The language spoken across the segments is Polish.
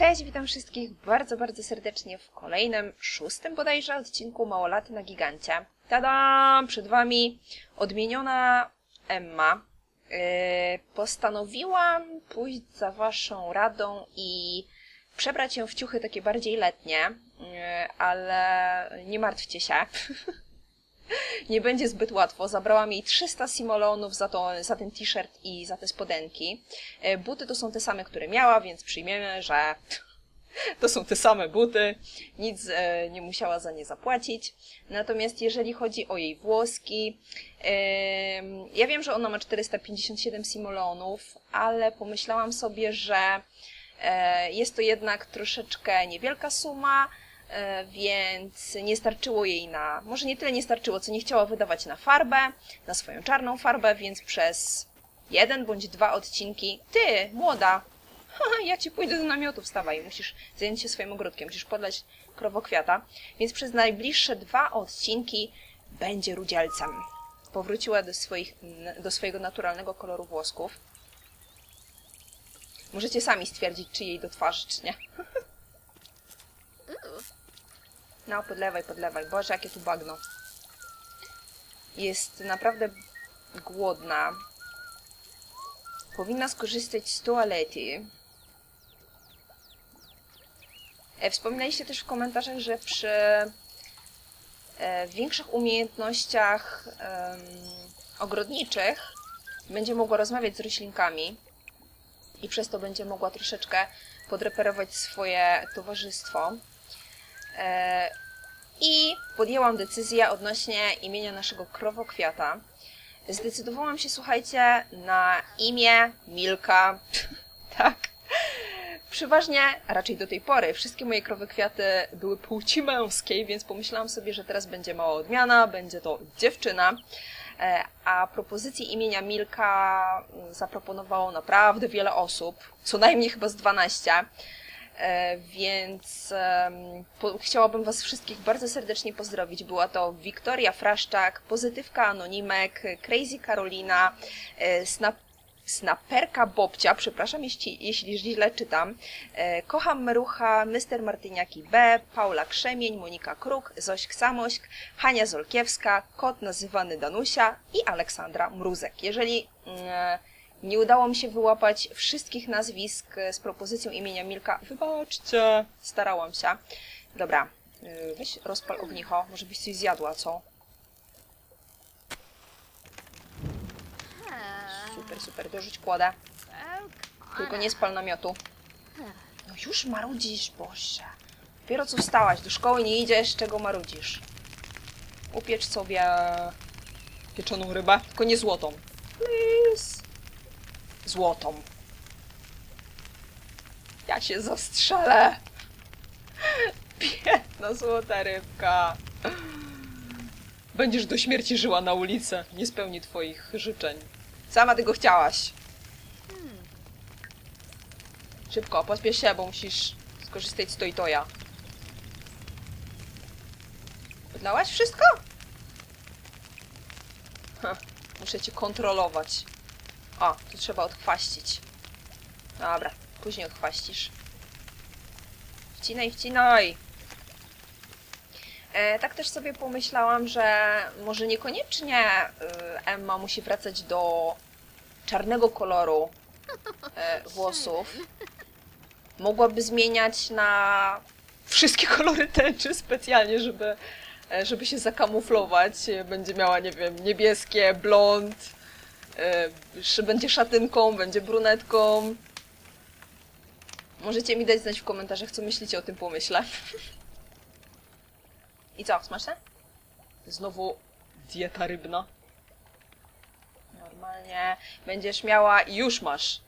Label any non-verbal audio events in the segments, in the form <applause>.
Cześć, witam wszystkich bardzo, bardzo serdecznie w kolejnym, szóstym bodajże odcinku Małolaty na Gigancie. Tada! Przed Wami odmieniona Emma. Yy, postanowiłam pójść za Waszą radą i przebrać ją w ciuchy takie bardziej letnie, yy, ale nie martwcie się. <laughs> nie będzie zbyt łatwo. Zabrałam jej 300 simolonów za, to, za ten t-shirt i za te spodenki. E, Buty to są te same, które miała, więc przyjmiemy, że <laughs> to są te same buty. Nic e, nie musiała za nie zapłacić. Natomiast jeżeli chodzi o jej włoski, em, ja wiem, że ona ma 457 simolonów, ale pomyślałam sobie, że e, jest to jednak troszeczkę niewielka suma, e, więc nie starczyło jej na, może nie tyle nie starczyło, co nie chciała wydawać na farbę, na swoją czarną farbę, więc przez jeden bądź dwa odcinki, ty, młoda, <laughs> ja ci pójdę do namiotu, wstawaj, musisz zająć się swoim ogródkiem, musisz podlać krowokwiata, więc przez najbliższe dwa odcinki będzie rudzielcem. Powróciła do, swoich, do swojego naturalnego koloru włosków. Możecie sami stwierdzić, czy jej do twarzy, czy nie. <laughs> No, podlewaj, podlewaj. Boże, jakie tu bagno. Jest naprawdę głodna. Powinna skorzystać z toalety. E, Wspominaliście też w komentarzach, że przy e, większych umiejętnościach em, ogrodniczych będzie mogła rozmawiać z roślinkami i przez to będzie mogła troszeczkę podreperować swoje towarzystwo. E, I podjęłam decyzję odnośnie imienia naszego krowokwiata. Zdecydowałam się, słuchajcie, na imię Milka. <laughs> tak. Przeważnie, a raczej do tej pory, wszystkie moje krowokwiaty były płci męskiej, więc pomyślałam sobie, że teraz będzie mała odmiana, będzie to dziewczyna. E, A propozycji imienia Milka mm, zaproponowało naprawdę wiele osób, co najmniej chyba z 12. E, Więc po, chciałabym Was wszystkich bardzo serdecznie pozdrowić. Była to Wiktoria Fraszczak, Pozytywka Anonimek, Crazy Karolina, e, Snap Snaperka Bobcia, przepraszam jeśli, jeśli źle czytam, e, Kocham Merucha, Mr. Martyniaki B, Paula Krzemień, Monika Kruk, Zośk Samośk, Hania Zolkiewska, kot nazywany Danusia i Aleksandra Mruzek. Jeżeli mm, nie udało mi się wyłapać wszystkich nazwisk e, z propozycją imienia Milka, wybaczcie, starałam się. Dobra, e, weź rozpal ognicho, może byś coś zjadła, co? Super, super, dorzuć kładę. Tylko nie spal namiotu. No już marudzisz, Boże. Dopiero co wstałaś, do szkoły nie idziesz, czego marudzisz? Upiecz sobie pieczoną rybę, tylko nie złotą. Please. Złotą. Ja się zastrzelę. <laughs> Biedna złota rybka. Będziesz do śmierci żyła na ulicy. Nie spełni twoich życzeń. Sama tego chciałaś. Szybko, pospiesz się, bo musisz skorzystać z Toytoja. Podlałaś wszystko? Ha, muszę cię kontrolować. O, tu trzeba odchwaścić. Dobra, później odchwaścisz. Wcinaj, wcinaj! E, tak też sobie pomyślałam, że może niekoniecznie y, Emma musi wracać do czarnego koloru e, włosów. Mogłaby zmieniać na wszystkie kolory tęczy specjalnie, żeby, e, żeby się zakamuflować. Będzie miała, nie wiem, niebieskie, blond, będzie szatynką, będzie brunetką. Możecie mi dać znać w komentarzach, co myślicie o tym pomyśle. <laughs> I co, smaczne? Znowu dieta rybna. Normalnie będziesz miała i już masz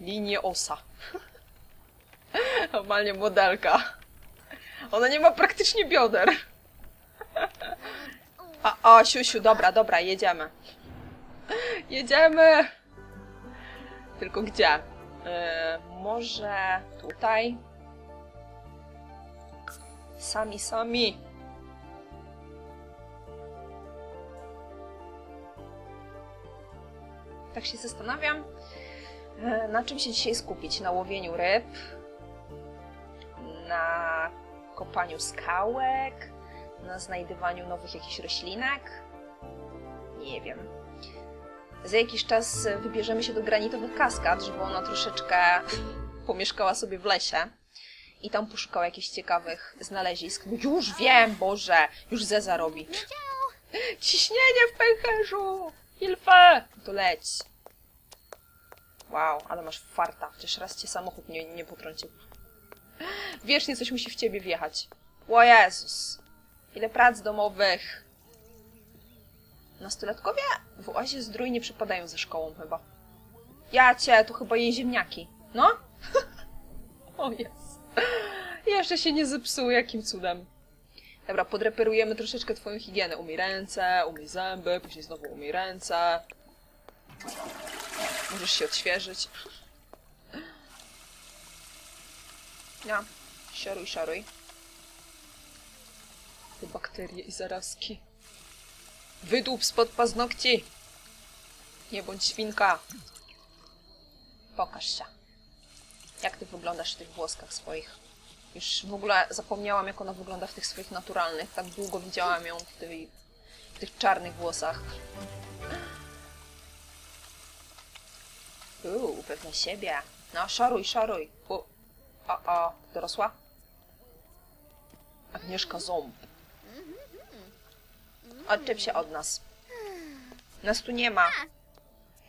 linię osa. <laughs> Normalnie modelka. Ona nie ma praktycznie bioder. <laughs> A, o, siusiu, dobra, dobra, jedziemy. Jedziemy! Tylko gdzie? E, może tutaj? Sami, sami. Tak się zastanawiam, e, na czym się dzisiaj skupić. Na łowieniu ryb, na kopaniu skałek, na znajdywaniu nowych jakichś roślinek. Nie wiem. Za jakiś czas wybierzemy się do granitowych kaskad, żeby ona troszeczkę pomieszkała sobie w lesie i tam poszukała jakichś ciekawych znalezisk. No już wiem, Boże! Już Zeza robi. Ciśnienie w pęcherzu! Hilfe! To leć. Wow, ale masz farta. Chociaż raz cię samochód nie, nie potrącił. Wiecznie coś musi w ciebie wjechać. O Jezus. Ile prac domowych. Nastolatkowie w oazie zdrój nie przypadają ze szkołą chyba. Ja cię, to chyba jej ziemniaki. No? <laughs> o jest. Jeszcze się nie zepsuły, jakim cudem. Dobra, podreperujemy troszeczkę twoją higienę. Umyj ręce, umyj zęby, później znowu umyj ręce. Możesz się odświeżyć. No, szaruj, szaruj. Te bakterie i zarazki. Wydłup spod paznokci! Nie bądź świnka! Pokaż się. Jak ty wyglądasz w tych włoskach swoich? Już w ogóle zapomniałam, jak ona wygląda w tych swoich naturalnych. Tak długo widziałam ją w, tej, w tych czarnych włosach. Uuu, pewna siebie. No, szaruj, szaruj. O, o, dorosła? Agnieszka Ząb. Odczep się od nas. Nas tu nie ma.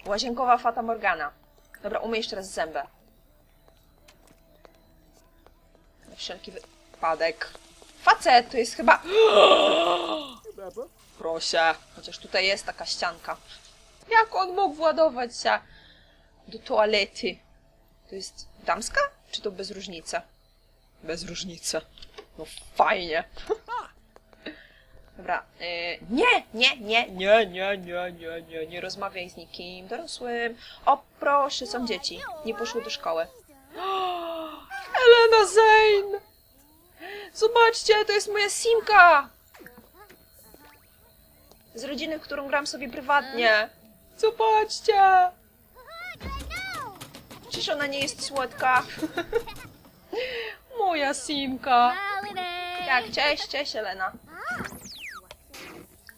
Łazienkowa Fata Morgana. Dobra, umyj jeszcze raz zęby. Na wszelki wypadek. Facet, to jest chyba... <gasps> Proszę. Chociaż tutaj jest taka ścianka. Jak on mógł władować się do toalety? To jest damska? Czy to bez różnicy? Bez różnicy. No fajnie. <laughs> Dobra. y, nie, nie, nie, nie, nie, nie, nie, nie, nie rozmawiaj z nikim dorosłym. O, proszę, są dzieci. Nie poszły do szkoły. <gasps> Elena Zane! Zobaczcie, to jest moja Simka! Z rodziny, którą gram sobie prywatnie. Zobaczcie! Czyż ona nie jest słodka? <laughs> Moja Simka. Tak, cześć, cześć Elena.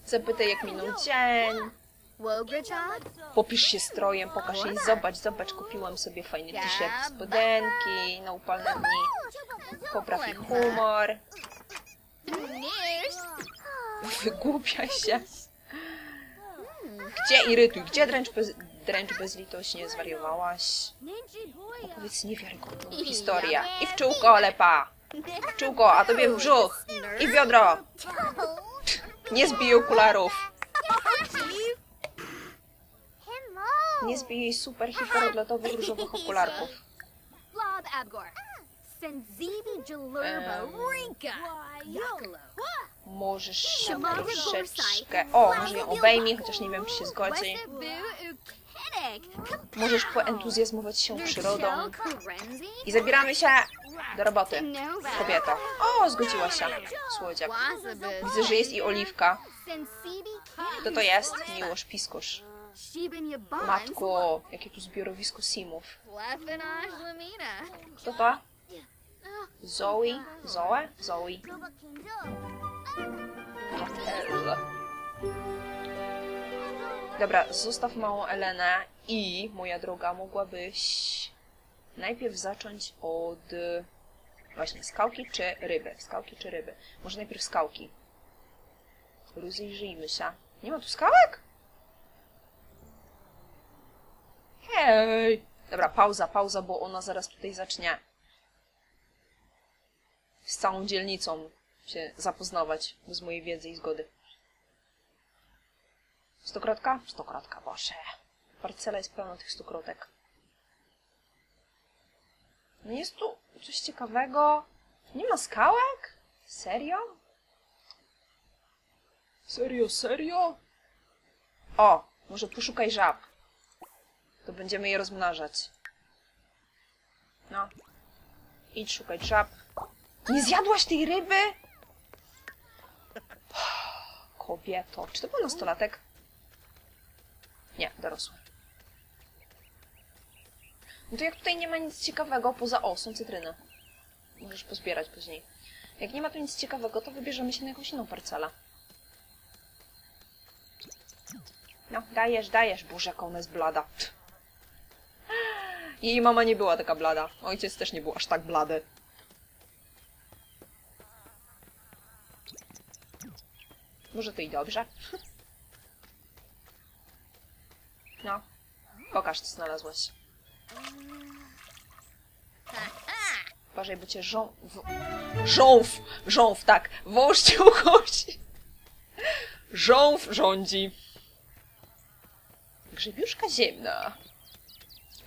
Zapytaj jak minął dzień. Popisz się strojem, pokaż jej, zobacz, zobacz, kupiłam sobie fajny t-shirt, spodenki na upalne dni. Popraw jej humor. Wygłupia się. Gdzie irytuj? Gdzie dręcz, bez, dręcz bezlitośnie zwariowałaś? Powiedz niewiarygodną historię. I w czółko lepa. W czółko, a tobie w brzuch. I w biodro. Nie zbij okularów. Nie zbij jej super hiperodlotowych różowych okularków. Blob Abgor. Senzibi Jalurbo Em. Rinka. Możesz się troszeczkę... O, może ją obejmij, chociaż nie wiem, czy się zgodzi. Możesz poentuzjazmować się przyrodą. I zabieramy się do roboty. Kobieta. O, zgodziła się. Słodziak. Widzę, że jest i oliwka. Kto to jest? Miłosz Piskusz. Matko, jakie tu zbiorowisko simów. Kto to? Zoe? Zoe? Zoe. Katel. Dobra, zostaw małą Elenę i, moja droga, mogłabyś najpierw zacząć od właśnie skałki czy ryby. Skałki czy ryby. Może najpierw skałki. Rozejrzyjmy się. Nie ma tu skałek? Hej! Dobra, pauza, pauza, bo ona zaraz tutaj zacznie z całą dzielnicą się zapoznawać bez mojej wiedzy i zgody. Stokrotka? Stokrotka, Boże. Parcela jest pełna tych stokrotek. No jest tu coś ciekawego. Nie ma skałek? Serio? Serio, serio? O, może poszukaj żab. To będziemy je rozmnażać. No. Idź szukać żab. Nie zjadłaś tej ryby? Kobieto. Czy to był nastolatek? Nie, dorosły. No to jak tutaj nie ma nic ciekawego poza... O, są cytryny. Możesz pozbierać później. Jak nie ma tu nic ciekawego, to wybierzemy się na jakąś inną parcelę. No, dajesz, dajesz. Boże, jaka ona jest blada. <gasps> Jej mama nie była taka blada. Ojciec też nie był aż tak blady. Może to i dobrze. <laughs> No. Pokaż, co znalazłaś. Uważaj, bo cię żą... W... Żąf! Żąf, tak. Wąż cię uchodzi. Żąf rządzi. Grzebiuszka ziemna.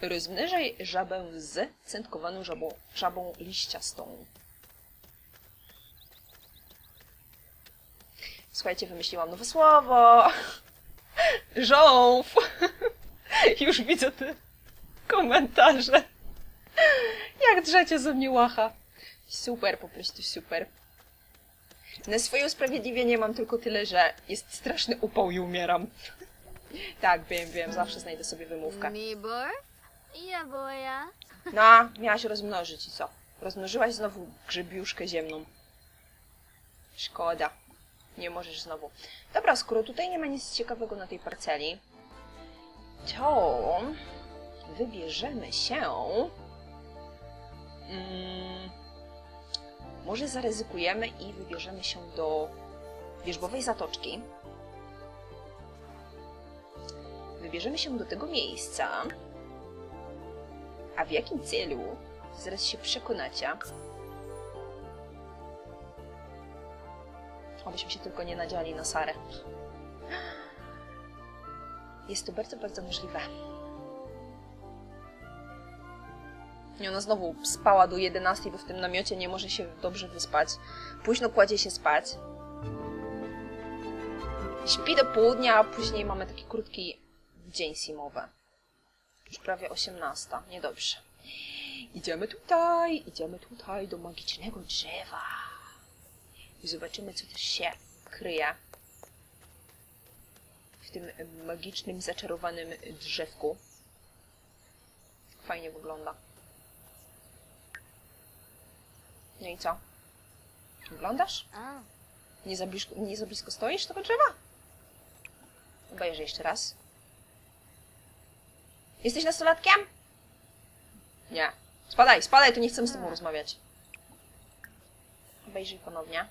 Rozmnażaj żabę z centkowaną żabą, żabą liściastą. Słuchajcie, wymyśliłam nowe słowo. Żąf. Już widzę te komentarze. Jak drzecie ze mnie łacha. Super, po prostu super. Na swoje usprawiedliwienie mam tylko tyle, że jest straszny upał i umieram. Tak, wiem, wiem, zawsze znajdę sobie wymówkę. Nibor? Ja boja. No, miałaś rozmnożyć i co? Rozmnożyłaś znowu grzebiuszkę ziemną. Szkoda. Nie możesz znowu. Dobra, skoro tutaj nie ma nic ciekawego na tej parceli, to wybierzemy się. Mm, może zaryzykujemy i wybierzemy się do wierzbowej zatoczki. Wybierzemy się do tego miejsca. A w jakim celu? Zaraz się przekonacie. Obyśmy się tylko nie nadziali na Sarę. Jest to bardzo, bardzo możliwe. I ona znowu spała do 11, bo w tym namiocie nie może się dobrze wyspać. Późno kładzie się spać. Śpi do południa, a później mamy taki krótki dzień simowy. Już prawie 18. Niedobrze. Idziemy tutaj, idziemy tutaj do magicznego drzewa. I zobaczymy, co też się kryje w tym magicznym, zaczarowanym drzewku. Fajnie wygląda. No i co? Oglądasz? Nie za blisko, nie za blisko stoisz tego drzewa? Obejrzę jeszcze raz. Jesteś nastolatkiem? Nie. Spadaj, spadaj, tu nie chcemy z tobą rozmawiać. Obejrzyj ponownie.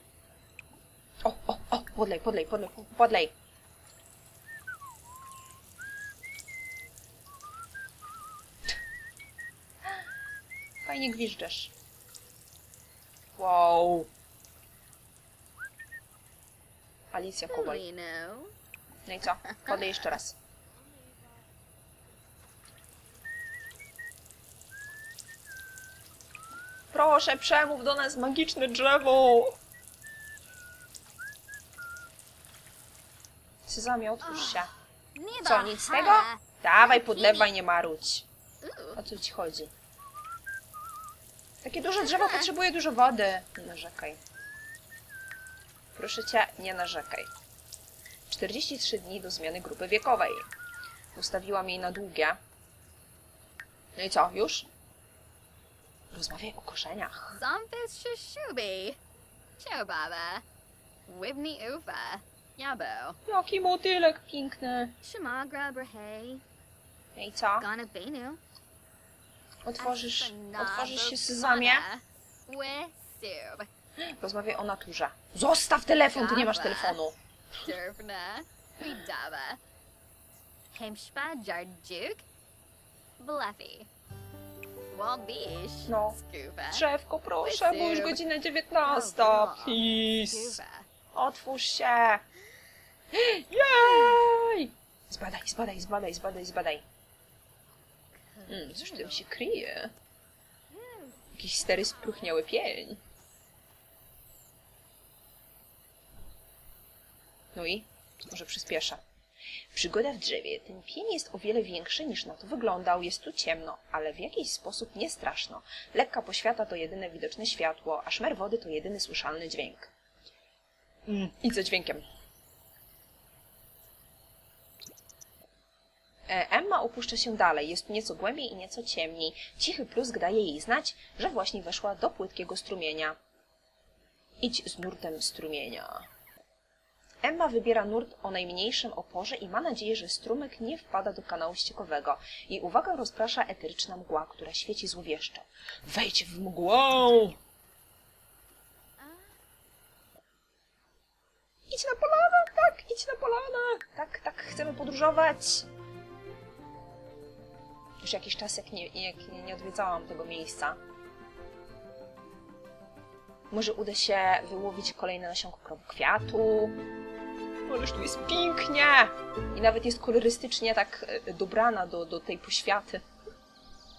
O, o, o, podlej, podlej, podlej, podlej. Fajnie gwiżdżesz. Wow. Alicja Kowal. No i co? Podlej jeszcze raz. Proszę, przemów do nas magiczne drzewo! Sezamie, otwórz się. Nibor. Co, nic z tego? Dawaj, podlewaj, nie marudź. O co ci chodzi? Takie duże drzewo potrzebuje dużo wody. Nie narzekaj. Proszę cię, nie narzekaj. 43 dni do zmiany grupy wiekowej. Ustawiłam jej na długie. No i co, już? Rozmawiaj o korzeniach. Zompis Shishubi. Ciao, Baba. Wibney Ufa. Yabo. Jaki motylek piękny. Shamagra Brahey. No i co? Gana Benu. Otworzysz, otworzysz się sezamie? Rozmawiaj o naturze. Zostaw telefon, ty nie masz telefonu. Durfna. Ridaba. Hemshpa Jarjuk. Bluffy. Walbish. No. Drzewko, proszę, bo już godzina 19. Please. Otwórz się! Jej! Zbadaj, zbadaj, zbadaj, zbadaj, zbadaj. Mm, cóż tam się kryje? Jakiś stary spróchniały pień. No i? Może przyspieszę. Przygoda w drzewie. Ten pień jest o wiele większy niż na to wyglądał. Jest tu ciemno, ale w jakiś sposób nie straszno. Lekka poświata to jedyne widoczne światło, a szmer wody to jedyny słyszalny dźwięk. Mm, idź dźwiękiem. Emma opuszcza się dalej. Jest nieco głębiej i nieco ciemniej. Cichy plusk daje jej znać, że właśnie weszła do płytkiego strumienia. Idź z nurtem strumienia. Emma wybiera nurt o najmniejszym oporze i ma nadzieję, że strumyk nie wpada do kanału ściekowego. Jej uwagę rozprasza eteryczna mgła, która świeci złowieszczo. Wejdź w mgłę! Idź na polanę! Tak, idź na polanę! Tak, tak, chcemy podróżować! Już jakiś czas, jak nie, jak nie odwiedzałam tego miejsca. Może uda się wyłowić kolejne nasionko kwiatu. Ależ tu jest pięknie! I nawet jest kolorystycznie tak e, dobrana do, do tej poświaty.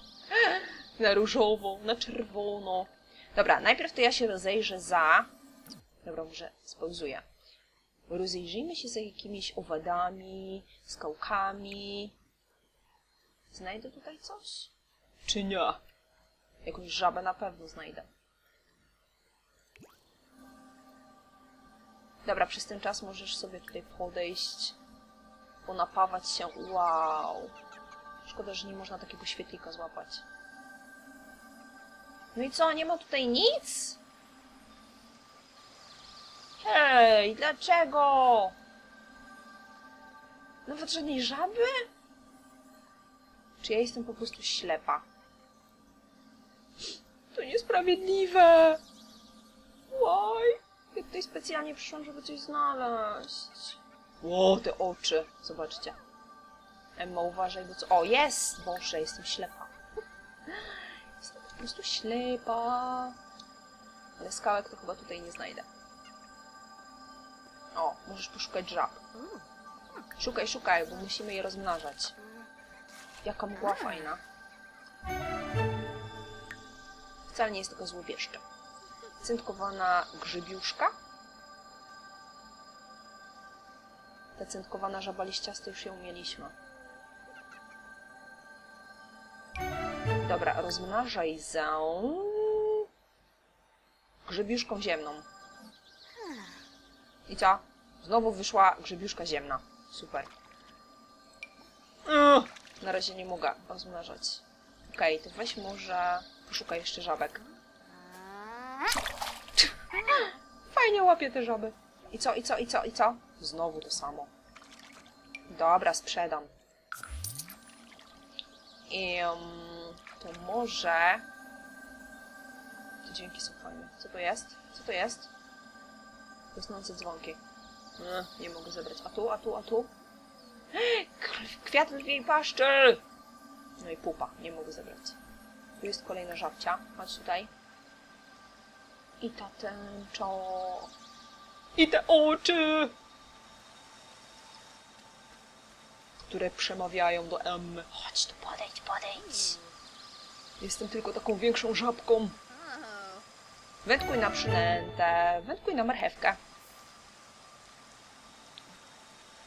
<gasps> Na różowo, na czerwono. Dobra, najpierw to ja się rozejrzę za... Dobra, może spauzuję. Rozejrzyjmy się za jakimiś owadami, skałkami. Znajdę tutaj coś? Czy nie? Jakąś żabę na pewno znajdę. Dobra, przez ten czas możesz sobie tutaj podejść, ponapawać się. Wow! Szkoda, że nie można takiego świetlika złapać. No i co, nie ma tutaj nic? Hej, dlaczego? Nawet żadnej żaby? Czy ja jestem po prostu ślepa? To niesprawiedliwe! Why? Ja tutaj specjalnie przyszłam, żeby coś znaleźć. Ło, te oczy. Zobaczcie. Emma, uważaj, bo co... O, jest! Boże, jestem ślepa. Jestem po prostu ślepa. Ale skałek to chyba tutaj nie znajdę. O, możesz poszukać żab. Szukaj, szukaj, bo musimy je rozmnażać. Jaka mgła fajna. Wcale nie jest tylko złowieszcze. Cyntkowana grzybiuszka. Ta cyntkowana żaba liściasta już ją mieliśmy. Dobra, rozmnażaj zę grzybiuszką ziemną. I co? Znowu wyszła grzybiuszka ziemna. Super. Ugh, Na razie nie mogę rozmnażać. Okej, to weź może... Poszukaj jeszcze żabek. <laughs> Fajnie łapie te żaby. I co, i co, i co, i co? Znowu to samo. Dobra, sprzedam. I um, to może... Te dźwięki są fajne. Co to jest? Co to jest? Rosnące dzwonki. Nie, nie mogę zebrać. A tu, a tu, a tu? Kwiat lwiej paszczy! No i pupa. Nie mogę zebrać. Tu jest kolejna żabcia. Chodź tutaj. I ta tęczo. I te oczy! Które przemawiają do Emmy. Chodź tu, podejdź, podejdź. Jestem tylko taką większą żabką. Wędkuj na przynętę, wędkuj na marchewkę.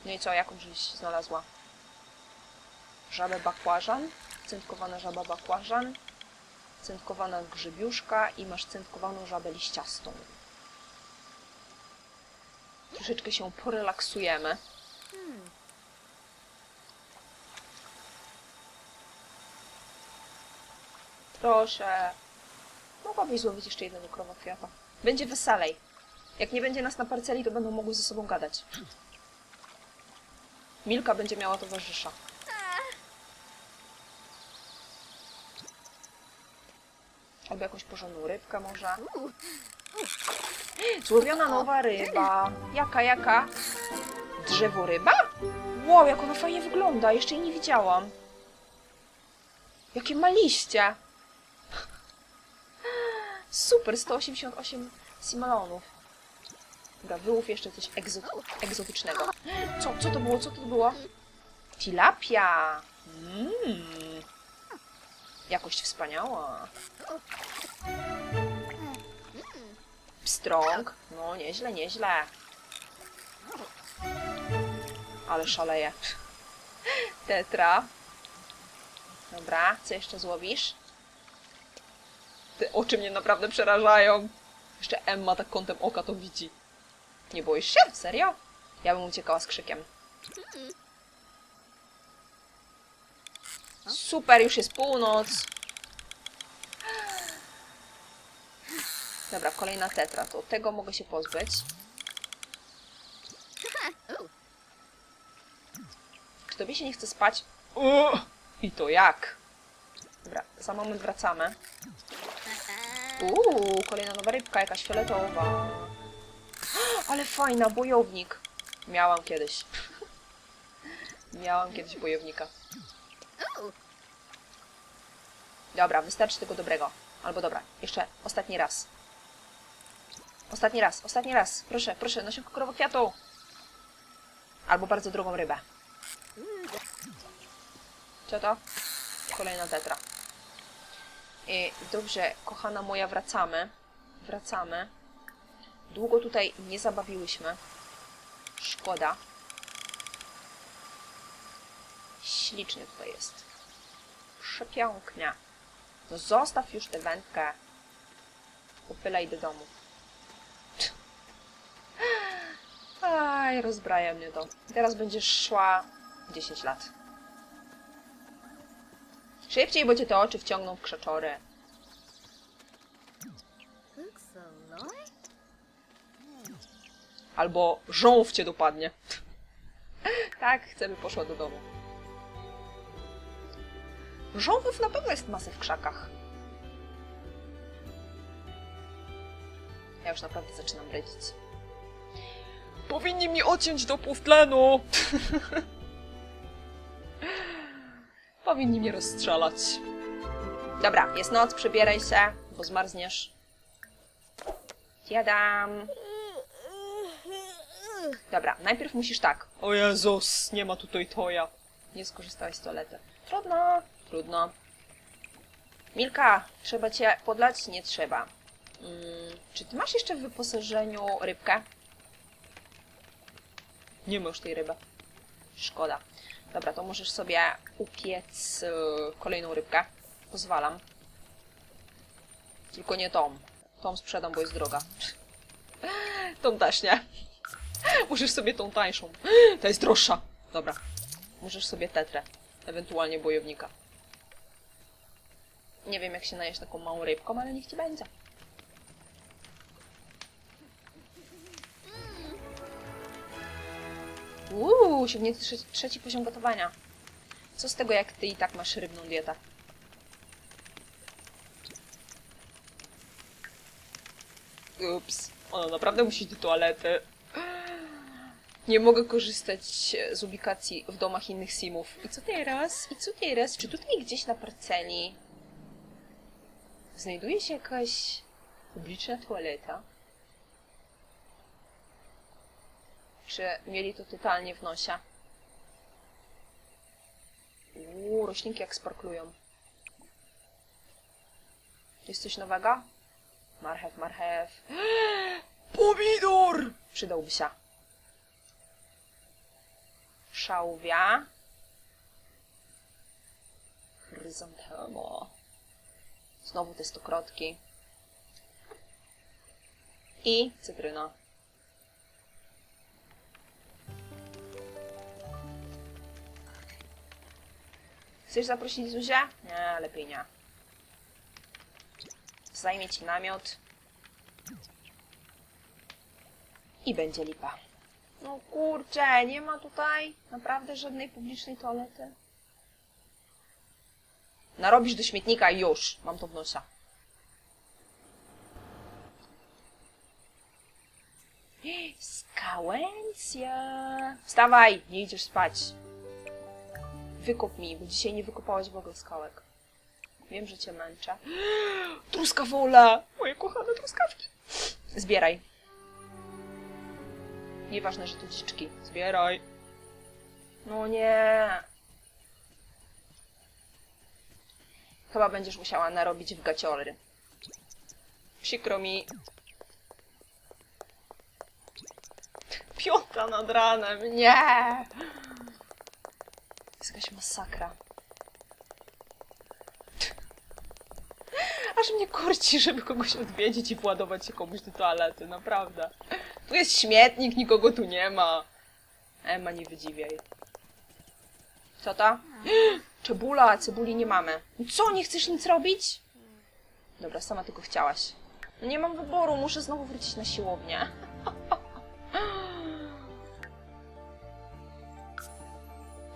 No i co, jaką żeś znalazła? Żabę bakłażan, cyntkowana żaba bakłażan, cyntkowana grzybiuszka i masz cyntkowaną żabę liściastą. Troszeczkę się porelaksujemy. Proszę. Mogłabyś złowić jeszcze jednego krowa kwiata. Będzie weselej. Jak nie będzie nas na parceli, to będą mogły ze sobą gadać. Milka będzie miała towarzysza. Albo jakąś porządną rybkę może. Złowiona nowa ryba. Jaka, jaka? Drzewo ryba? Wow, jak ona fajnie wygląda. Jeszcze jej nie widziałam. Jakie ma liście. Super, 188 simalonów. Dobra, wyłów jeszcze coś egzo egzotycznego. Co, co to było? Co to było? Tilapia. Mmm. Jakość wspaniała. Pstrąg. No, nieźle, nieźle. Ale szaleje. Tetra. Dobra, co jeszcze złowisz? Te oczy mnie naprawdę przerażają. Jeszcze Emma tak kątem oka to widzi. Nie boisz się? Serio? Ja bym uciekała z krzykiem. Super, już jest północ. Dobra, kolejna tetra, to tego mogę się pozbyć. Czy tobie się nie chce spać? I to jak? Dobra, za moment wracamy. Uuu, kolejna nowa rybka, jakaś fioletowa. Ale fajna, bojownik. Miałam kiedyś. Miałam kiedyś bojownika. Dobra, wystarczy tego dobrego. Albo dobra, jeszcze ostatni raz. Ostatni raz, ostatni raz. Proszę, proszę, nasionko krowokwiatu. Albo bardzo drogą rybę. Co to? Kolejna tetra. I dobrze, kochana moja, wracamy. Wracamy. Długo tutaj nie zabawiłyśmy. Szkoda. Ślicznie tutaj jest. Przepięknie. No zostaw już tę wędkę. Upylaj do domu. <laughs> Aj, rozbraja mnie to. Teraz będziesz szła 10 lat. Szybciej, bo cię te oczy wciągną w krzaczory. Albo żołów cię dopadnie. <laughs> tak, chcę, by poszła do domu. Żołwów na pewno jest masę w krzakach. Ja już naprawdę zaczynam bredzić. Powinni mi odciąć do tlenu. <laughs> Powinni mnie rozstrzelać. Dobra, jest noc, przebieraj się, bo zmarzniesz. Jadam. Dobra, najpierw musisz tak. O Jezus, nie ma tutaj toja. Nie skorzystałeś z toalety. Trudno, trudno. Milka, trzeba cię podlać? Nie trzeba. Mm, czy ty masz jeszcze w wyposażeniu rybkę? Nie ma już tej ryby. Szkoda. Dobra, to możesz sobie upiec y, kolejną rybkę. Pozwalam. Tylko nie tą. Tą sprzedam, bo jest droga. <laughs> Tą też nie. <laughs> Możesz sobie tą tańszą. <gasps> Ta jest droższa. Dobra. Możesz sobie tetrę. Ewentualnie bojownika. Nie wiem, jak się najeść taką małą rybką, ale niech ci będzie. Uuu, osiągnięty trzeci, trzeci poziom gotowania. Co z tego, jak ty i tak masz rybną dietę? Ups, ona naprawdę musi do toalety. Nie mogę korzystać z ubikacji w domach innych simów. I co teraz? I co teraz? Czy tutaj gdzieś na parceli znajduje się jakaś publiczna toaleta? Czy mieli to totalnie w nosie? Uuu, roślinki jak sparklują. Jest coś nowego? Marchew, marchew. <gasps> Pomidor! Przydałby się. Szałwia. Chryzantemo. Znowu te stokrotki. I cytryna. Chcesz zaprosić Zuzię? Nie, lepiej nie. Zajmie ci namiot. I będzie lipa. No kurczę, nie ma tutaj naprawdę żadnej publicznej toalety. Narobisz do śmietnika i już. Mam to w nosie. <gasps> Skałęcja. Wstawaj, nie idziesz spać. Wykup mi, bo dzisiaj nie wykupałaś w ogóle skałek. Wiem, że cię męczę. <gasps> Truskawola! Moje kochane truskawki. Zbieraj. Nieważne, że to dziczki. Zbieraj. No nie. Chyba będziesz musiała narobić w gaciory. Przykro mi. Piąta nad ranem. Nie. jest jakaś masakra. Aż mnie korci, żeby kogoś odwiedzić i władować się komuś do toalety, naprawdę. Tu jest śmietnik, nikogo tu nie ma. Emma, nie wydziwiaj. Co to? Cebula, cebuli nie mamy. Co, nie chcesz nic robić? Dobra, sama tylko chciałaś. No nie mam wyboru, muszę znowu wrócić na siłownię. <laughs>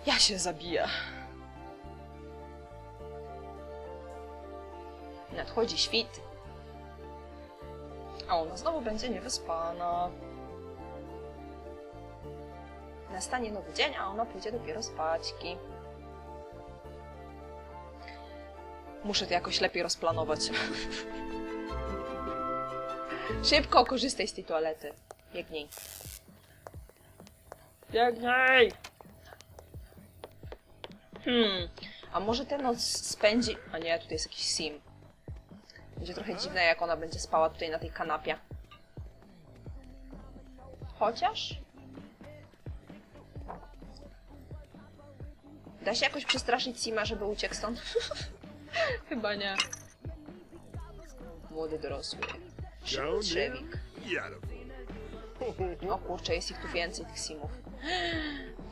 Ja się zabiję. Nadchodzi świt. A ona znowu będzie niewyspana. Nastanie nowy dzień, a ona pójdzie dopiero spaćki. Muszę to jakoś lepiej rozplanować. Szybko korzystaj z tej toalety. Biegnij. Biegnij! Hmm, a może tę noc spędzi... A nie, tutaj jest jakiś sim. Będzie trochę dziwne, jak ona będzie spała tutaj na tej kanapie. Chociaż... Da się jakoś przestraszyć Sima, żeby uciekł stąd? <laughs> Chyba nie. Młody dorosły. Szybki trzewik. O kurczę, jest ich tu więcej, tych Simów.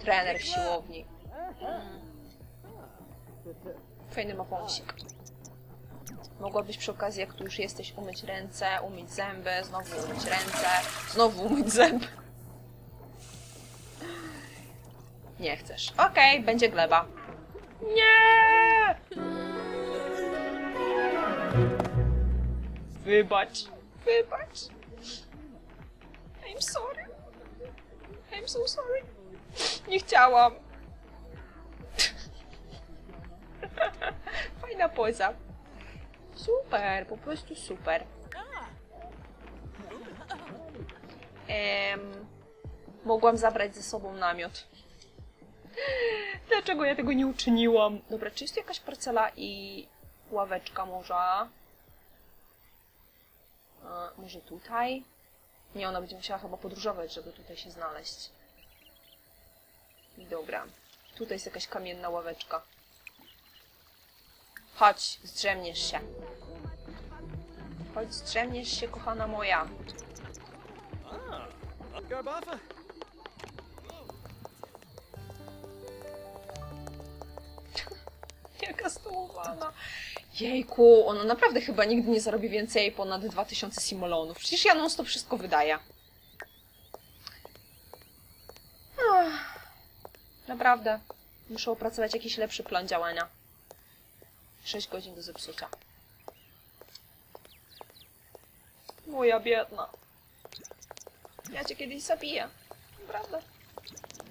Trener w siłowni. Fajny ma pomsik. Mogłabyś przy okazji, jak tu już jesteś, umyć ręce, umyć zęby, znowu umyć ręce, znowu umyć zęby. Nie chcesz. Okej, będzie gleba. Nie! Wybacz. Wybacz. I'm sorry. I'm so sorry. Nie chciałam. <laughs> Fajna poza. Super, po prostu super. Em, mogłam zabrać ze sobą namiot. Dlaczego ja tego nie uczyniłam? Dobra, czy jest tu jakaś parcela i ławeczka może? Może tutaj? Nie, ona będzie musiała chyba podróżować, żeby tutaj się znaleźć. Dobra. Tutaj jest jakaś kamienna ławeczka. Chodź, zdrzemniesz się. Chodź, zdrzemniesz się, kochana moja. <laughs> Jaka stołowana. Jejku, ona naprawdę chyba nigdy nie zarobi więcej ponad 2000 simolonów. Przecież ja non stop wszystko wydaję. Ach, naprawdę. Muszę opracować jakiś lepszy plan działania. 6 godzin do zepsucia. Moja biedna. Ja cię kiedyś zabiję. Naprawdę.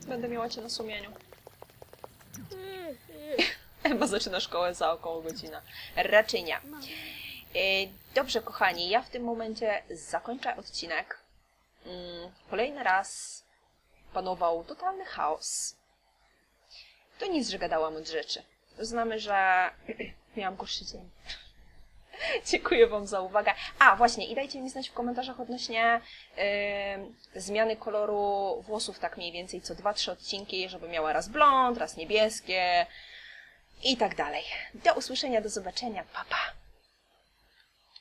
Będę miała cię na sumieniu. <laughs> <laughs> Chyba zaczyna szkołę za około godzinę. Raczej nie. E, Dobrze, kochani, ja w tym momencie zakończę odcinek. Mm, Kolejny raz panował totalny chaos. To nic, że gadałam od rzeczy. Znamy, że <clears throat> miałam gorszy dzień. <laughs> Dziękuję Wam za uwagę. A, właśnie, i dajcie mi znać w komentarzach odnośnie yy, zmiany koloru włosów, tak mniej więcej co 2-3 odcinki, żeby miała raz blond, raz niebieskie i tak dalej. Do usłyszenia, do zobaczenia, pa pa!